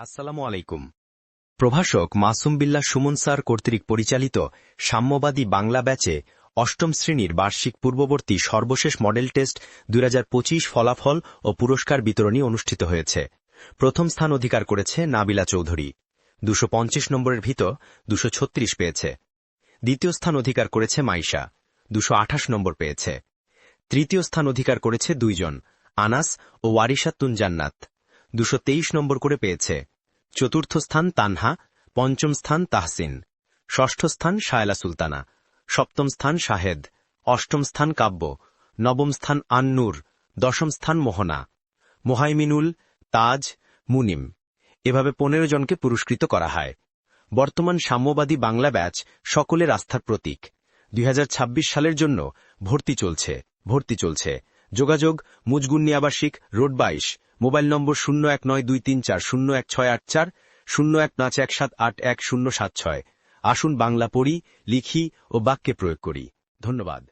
আসসালামু আলাইকুম। প্রভাষক মাসুম বিল্লাহ সুমন স্যার কর্তৃক পরিচালিত সাম্যবাদী বাংলা ব্যাচে অষ্টম শ্রেণির বার্ষিক পূর্ববর্তী সর্বশেষ মডেল টেস্ট দুই হাজার পঁচিশ ফলাফল ও পুরস্কার বিতরণী অনুষ্ঠিত হয়েছে। প্রথম স্থান অধিকার করেছে নাবিলা চৌধুরী। দুশো নম্বরের ভিতর দুশো পেয়েছে। দ্বিতীয় স্থান অধিকার করেছে মাইশা, দুশো নম্বর পেয়েছে। তৃতীয় স্থান অধিকার করেছে দুইজন, আনাস ও ওয়ারিসাতুন জান্নাত। দুশো নম্বর করে পেয়েছে। চতুর্থ স্থান তানহা, পঞ্চম স্থান তাহসিন, ষষ্ঠ স্থান শায়লা সুলতানা, সপ্তম স্থান শাহেদ, অষ্টম স্থান কাব্য, নবম স্থান আন্নুর, দশম স্থান মোহনা, মোহাইমিনুল, তাজ, মুনিম। এভাবে পনেরো জনকে পুরস্কৃত করা হয়। বর্তমান সাম্যবাদী বাংলা ব্যাচ সকলের আস্থার প্রতীক। দুই হাজার ছাব্বিশ সালের জন্য ভর্তি চলছে ভর্তি চলছে। যোগাযোগ, মুজগুন্নি আবাসিক, রোড বাইশ। মোবাইল নম্বর শূন্য এক নয় দুই তিন চার শূন্য এক ছয় আট চার, শূন্য এক পাঁচ এক সাত আট এক শূন্য সাত ছয়। আসুন বাংলা পড়ি, লিখি ও বাক্যে প্রয়োগ করি। ধন্যবাদ।